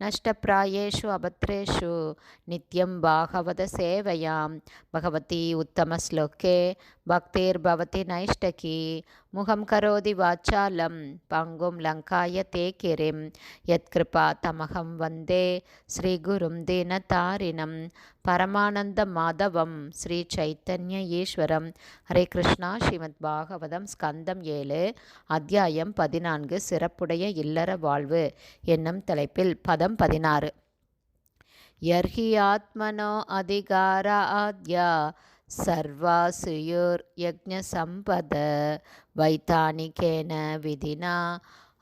नष्टप्रायेषु अभद्रेषु नित्यं भागवतसेवयां भगवती उत्तमश्लोके भक्तिर्भवति नैष्टकी मुखं करोति वाचालं पङ्गुं लङ्काय ते किरिं यत्कृपा तमहं वन्दे श्रीगुरुं दीनतारिणं பரமானந்தமாதவம் ஸ்ரீ சைத்தன்ய ஈஸ்வரம் ஹரே கிருஷ்ணா ஸ்ரீமத் பாகவதம் ஸ்கந்தம் ஏழு அத்தியாயம் பதினான்கு சிறப்புடைய இல்லற வாழ்வு என்னும் தலைப்பில் பதம் பதினாறு. யர்ஹி ஆத்மனோ அதிகாராத்யா சர்வாசுயுர் யஜ்ஞசம்பத வைத்தானிகேன விதினா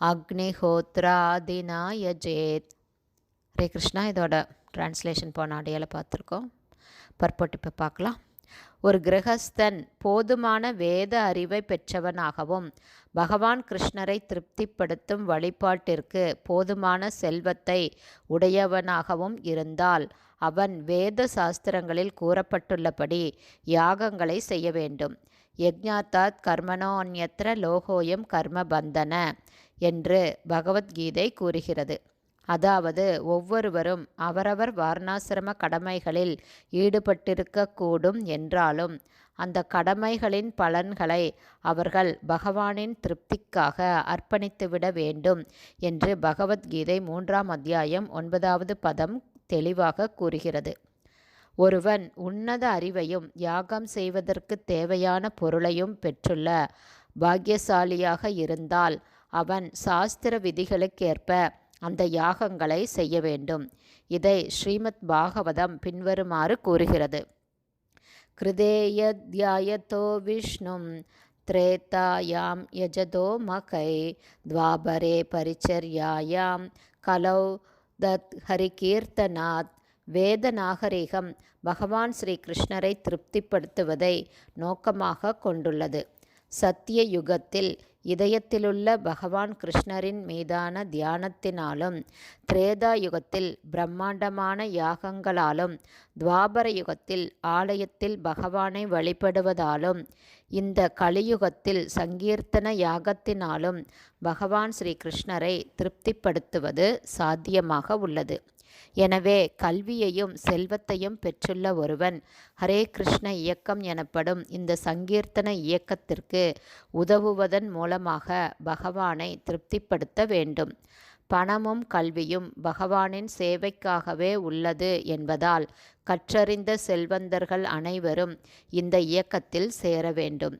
அக்னிஹோத்ராதினா யஜேத். ஹரே கிருஷ்ணா இதோட டிரான்ஸ்லேஷன் போன ஆடியோவில் பார்த்துருக்கோம். பர்போட் இப்போ பார்க்கலாம். ஒரு கிரகஸ்தன் போதுமான வேத அறிவை பெற்றவனாகவும் பகவான் கிருஷ்ணரை திருப்திப்படுத்தும் வழிபாட்டிற்கு போதுமான செல்வத்தை உடையவனாகவும் இருந்தால் அவன் வேத சாஸ்திரங்களில் கூறப்பட்டுள்ளபடி யாகங்களை செய்ய வேண்டும். யஜ்ஞாத்தாத் கர்மனோன்யத்திர லோகோயம் கர்மபந்தன என்று பகவத்கீதை கூறுகிறது. அதாவது ஒவ்வொருவரும் அவரவர் வாரணாசிரம கடமைகளில் ஈடுபட்டிருக்கக்கூடும் என்றாலும் அந்த கடமைகளின் பலன்களை அவர்கள் பகவானின் திருப்திக்காக அர்ப்பணித்துவிட வேண்டும் என்று பகவத்கீதை மூன்றாம் அத்தியாயம் ஒன்பதாவது பதம் தெளிவாக கூறுகிறது. ஒருவன் உன்னத அறிவையும் யாகம் செய்வதற்கு தேவையான பொருளையும் பெற்றுள்ள பாக்கியசாலியாக இருந்தால் அவன் சாஸ்திர விதிகளுக்கேற்ப அந்த யாகங்களை செய்ய வேண்டும். இதை ஸ்ரீமத் பாகவதம் பின்வருமாறு கூறுகிறது. கிருதேயத்யாயதோ விஷ்ணும் திரேதாயாம் யஜதோ மகை துவாபரே பரிச்சர்யாயாம் கலௌ தத் ஹரிகீர்த்தனாத் வேத நாகரிகம் பகவான் ஸ்ரீ கிருஷ்ணரை திருப்திப்படுத்துவதை நோக்கமாக கொண்டுள்ளது. சத்திய யுகத்தில் இதயத்திலுள்ள பகவான் கிருஷ்ணரின் மீதான தியானத்தினாலும் திரேதா யுகத்தில் பிரம்மாண்டமான யாகங்களாலும் துவாபர யுகத்தில் ஆலயத்தில் பகவானை வழிபடுவதாலும் இந்த கலியுகத்தில் சங்கீர்த்தன யாகத்தினாலும் பகவான் ஸ்ரீ கிருஷ்ணரை திருப்திப்படுத்துவது சாத்தியமாக உள்ளது. எனவே கல்வியையும் செல்வத்தையும் பெற்றுள்ள ஒருவன் ஹரே கிருஷ்ண இயக்கம் எனப்படும் இந்த சங்கீர்த்தன இயக்கத்திற்கு உதவுவதன் மூலமாக பகவானை திருப்திப்படுத்த வேண்டும். பணமும் கல்வியும் பகவானின் சேவைக்காகவே உள்ளது என்பதால் கற்றறிந்த செல்வந்தர்கள் அனைவரும் இந்த இயக்கத்தில் சேர வேண்டும்.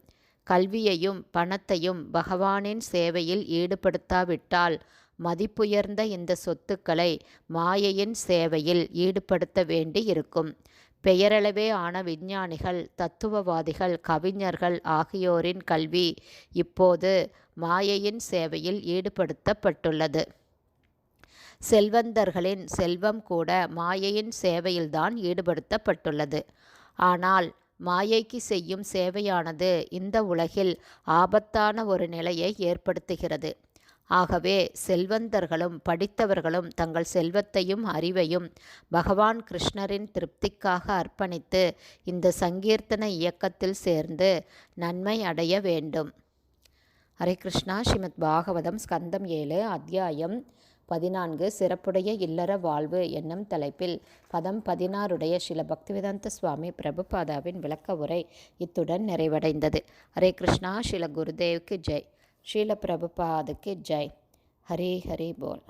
கல்வியையும் பணத்தையும் பகவானின் சேவையில் ஈடுபடுத்தாவிட்டால் மதிப்புயர்ந்த இந்த சொத்துக்களை மாயையின் சேவையில் ஈடுபடுத்த வேண்டி இருக்கும் பெயரளவே ஆன விஞ்ஞானிகள் தத்துவவாதிகள் கவிஞர்கள் ஆகியோரின் கல்வி இப்போது மாயையின் சேவையில் ஈடுபடுத்தப்பட்டுள்ளது. செல்வந்தர்களின் செல்வம் கூட மாயையின் சேவையில்தான் ஈடுபடுத்தப்பட்டுள்ளது. ஆனால் மாயைக்கு செய்யும் சேவையானது இந்த உலகில் ஆபத்தான ஒரு நிலையை ஏற்படுத்துகிறது. ஆகவே செல்வந்தர்களும் படித்தவர்களும் தங்கள் செல்வத்தையும் அறிவையும் பகவான் கிருஷ்ணரின் திருப்திக்காக அர்ப்பணித்து இந்த சங்கீர்த்தன இயக்கத்தில் சேர்ந்து நன்மை அடைய வேண்டும். ஹரே கிருஷ்ணா. ஸ்ரீமத் பாகவதம் ஸ்கந்தம் ஏழு அத்தியாயம் பதினான்கு சிறப்புடைய இல்லற வாழ்வு என்னும் தலைப்பில் பதம் பதினாறுடைய சில பக்திவேதாந்த சுவாமி பிரபுபாதாவின் விளக்க உரை இத்துடன் நிறைவடைந்தது. ஹரே கிருஷ்ணா. ஸ்ரீல குருதேவ்க்கு ஜெய். ஷீல பிரபுபாதுக்கு ஜெய். ஹரி ஹரி போல்.